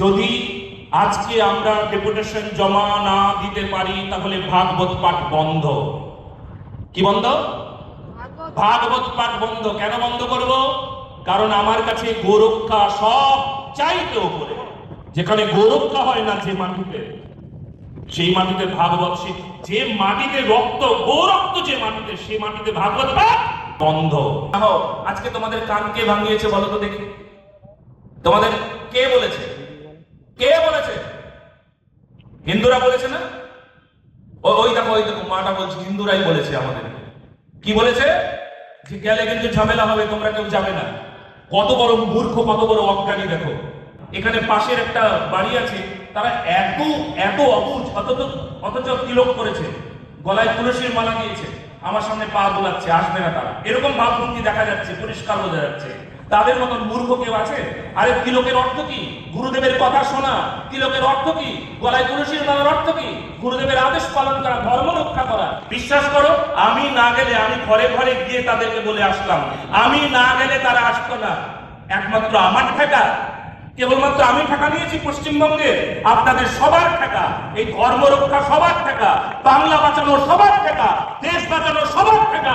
যদি আজকে আমরা ডেপুটেশন জমা না দিতে পারি, তাহলে ভাগবত পাঠ বন্ধ। কি বন্ধ? ভাগবত পাঠ বন্ধ। কেন বন্ধ করব? কারণ আমার কাছে গোরক্ষা সব চাইতে ওপরে যেখানে গোরক্ষা হয় না যে মাটিতে, সেই মাটিতে ভাগবত যে মাটিতে রক্ত, গোরক্ত যে মাটিতে, সেই মাটিতে ভাগবত পাঠ বন্ধ। আজকে তোমাদের কান কে ভাঙিয়েছে বলো তো দেখি। তোমাদের কে বলেছে? হিন্দুরা বলেছে না? ওই দেখো ওই দেখো, মাটা বলছে, হিন্দুরাই বলেছে আমাদের কি বলেছে? যে গেলে কিন্তু ঝামেলা হবে, তোমরা কেউ যাবে না। কত বড় মূর্খ, কত বড় অজ্ঞানী, দেখো। এখানে পাশের একটা বাড়ি আছে, তারা এত এত অবুঝ অথচ অথচ তিলক করেছে। গলায় তুলসীর মালা দিয়েছে। আমার সামনে পা দোলাচ্ছে, আসবে না তারা। এরকম ভাবভঙ্গি দেখা যাচ্ছে, পরিষ্কার বোঝা যাচ্ছে। তাদের মতন মূর্খ কেউ আছে? আরে তিলকের অর্থ কি? গুরুদেবের কথা শোনা। তিলকের অর্থ কি? গলায় তুলসীর মালার অর্থ কি? গুরুদেবের আদেশ পালন করা, ধর্ম রক্ষা করা। বিশ্বাস করো, আমি না গেলে আমি ঘরে ঘরে গিয়ে তাদেরকে বলে আসলাম। আমি না গেলে তারা আসতো না। একমাত্র আমার ঠেকা। কেবলমাত্র আমি টাকা নিয়েছি পশ্চিমবঙ্গে আপনাদের সবার টাকা এই ধর্ম রক্ষা সবার টাকা বাংলা বাঁচানো সবার টাকা দেশ বাঁচানো সবার টাকা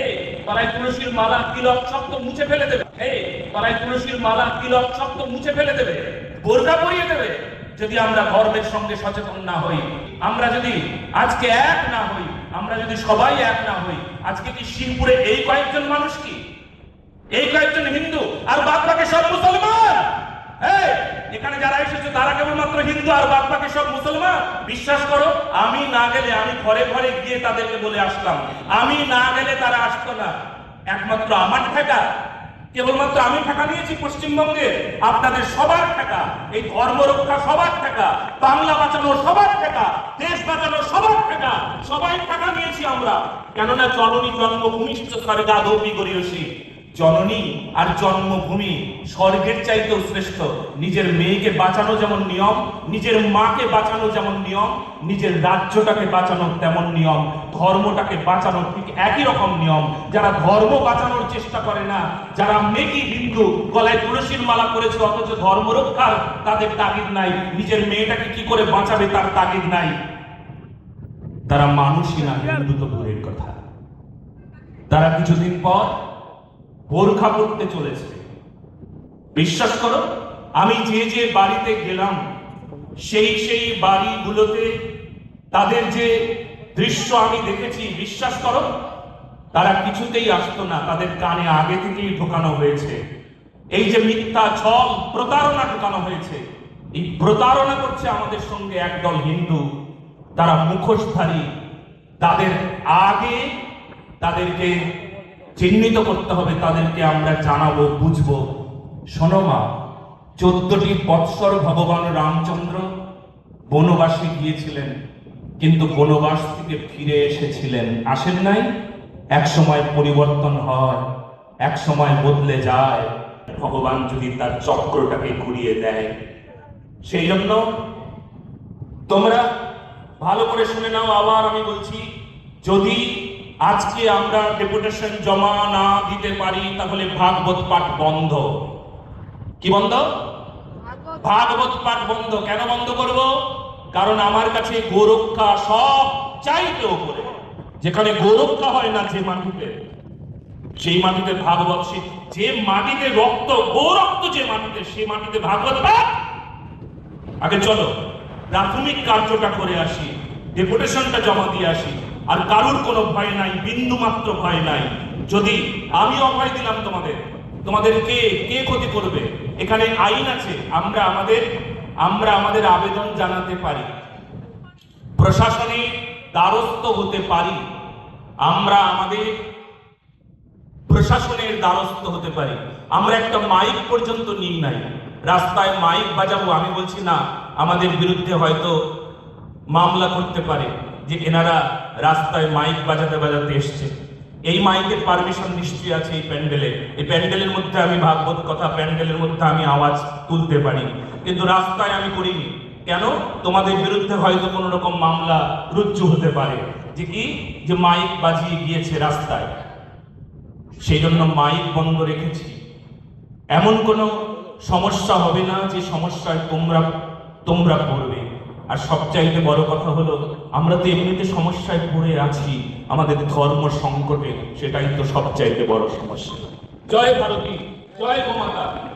এই তারাই তুলসীর মালা, তিলক সব মুছে ফেলে দেবে। এই তারাই তুলসীর মালা, তিলক সব তো মুছে ফেলে দেবে, বোরকা পরিয়ে দেবে। যদি আমরা ধর্মের সঙ্গে সচেতন না হই, আমরা যদি আজকে এক না হই, আমরা যদি সবাই এক না হই, আজকে কি শিবপুরে এই কয়েকজন মানুষ কি? এই কয়েকজন হিন্দু? আর বাদ সব মুসলমান? এখানে যারা এসেছে, তারা কেবলমাত্র হিন্দু আর বাদ সব মুসলমান? বিশ্বাস করো, আমি না গেলে আমি ঘরে ঘরে গিয়ে তাদেরকে বলে আসলাম আমি না গেলে তারা আসতো না। একমাত্র আমার টাকা কেবলমাত্র আমি টাকা নিয়েছি পশ্চিমবঙ্গে, আপনাদের সবার টাকা, এই ধর্ম রক্ষা সবার টাকা, বাংলা বাঁচানো সবার টাকা, দেশ বাঁচানো সবার টাকা, সবাই টাকা নিয়েছি আমরা। কেননা জননী জন্মভূমি স্বর্গা দৌপি গরিয়সী জননী আর জন্মভূমি স্বর্গের চাইতেও শ্রেষ্ঠ। নিজের মেয়েকে বাঁচানো যেমন নিয়ম, নিজের মাকে বাঁচানো যেমন নিয়ম, নিজের রাজ্যটাকে বাঁচানো তেমন নিয়ম, ধর্মটাকে বাঁচানো ঠিক একই রকম নিয়ম। যারা ধর্ম বাঁচানোর চেষ্টা করে না, যারা মেকি হিন্দু গলায় তুলসীর মালা করেছে অথচ ধর্ম রক্ষার তাদের তাগিদ নাই। নিজের মেয়েটাকে কি করে বাঁচাবে তার তাগিদ নাই। তারা মানুষই না, হিন্দু তো দূরের কথা। তারা কিছুদিন পর বোরখা পড়তে চলেছে। বিশ্বাস করো, আমি যে যে বাড়িতে গেলাম, সেই সেই বাড়িগুলোতে তাদের যে দৃশ্য আমি দেখেছি, বিশ্বাস করো, তারা কিছুতেই আসতো না, তাদের কানে আগে থেকেই ঢোকানো হয়েছে। এই যে মিথ্যা ছল, প্রতারণা ঢোকানো হয়েছে। এই প্রতারণা করছে আমাদের সঙ্গে একদল হিন্দু। তারা মুখোশধারী। তাদের আগে তাদেরকে চিহ্নিত করতে হবে, তাদেরকে আমরা জানাব, বুঝব। শোনো মা, চোদ্দটি বৎসর ভগবান রামচন্দ্র বনবাসে গিয়েছিলেন, কিন্তু বনবাস থেকে ফিরে এসেছিলেন। আসেন নাই? এক সময় পরিবর্তন হয় এক সময় বদলে যায়। ভগবান যদি তার চক্রটাকে ঘুরিয়ে দেয়, সেই জন্য তোমরা ভালো করে শুনে নাও, আবার আমি বলছি, যদি আজকে আমরা ডেপুটেশন জমা না দিতে পারি, তাহলে ভাগবত পাঠ বন্ধ। কি বন্ধ? ভাগবত পাঠ বন্ধ। কেন বন্ধ করব? কারণ আমার কাছে গোরক্ষা সব চাইতে উপরে। যেখানে গোরক্ষা হয় না যে মাটিতে সেই মাটিতে ভাগবত সে- যে মাটিতে রক্ত, গোরক্ত যে মাটিতে সেই মাটিতে ভাগবত পাঠ। আগে চলো, প্রাথমিক কার্যটা করে আসি ডেপুটেশনটা জমা দিয়ে আসি। আর কারুর কোনো ভয় নাই বিন্দু মাত্র ভয় নাই। যদি আমি অভয় দিলাম তোমাদের তোমাদের কে কে ক্ষতি করবে? এখানে আইন আছে, আমরা আমাদের আমরা আমাদের আবেদন জানাতে পারি। প্রশাসনের দ্বারস্থ হতে পারি। আমরা আমাদের প্রশাসনের দ্বারস্থ হতে পারি। আমরা একটা মাইক পর্যন্ত নিই নাই। রাস্তায় মাইক বাজাবো, আমি বলছি না, আমাদের বিরুদ্ধে হয়তো মামলা করতে পারে। যে এনারা রাস্তায় মাইক বাজাতে বাজাতে এসছে। এই মাইকের পারমিশন নিশ্চয়ই আছে এই প্যান্ডেলে। এই প্যান্ডেলের মধ্যে আমি ভাগবত কথা, প্যান্ডেলের মধ্যে আমি আওয়াজ তুলতে পারি কিন্তু রাস্তায় আমি করিনি। কেন? তোমাদের বিরুদ্ধে হয়তো কোনো রকম মামলা রুজ্জু হতে পারে। যে কি? যে মাইক বাজিয়ে গিয়েছে রাস্তায়। সেই জন্য মাইক বন্ধ রেখেছি। এমন কোন সমস্যা হবে না যে সমস্যায় তোমরা তোমরা পড়বে। আর সবচাইতে বড় কথা হলো, আমরা তো এমনিতে সমস্যায় পড়ে আছি, আমাদের ধর্ম সংকটে, সেটাই তো সবচাইতে বড় সমস্যা। জয় ভারতী, জয় গোমাতা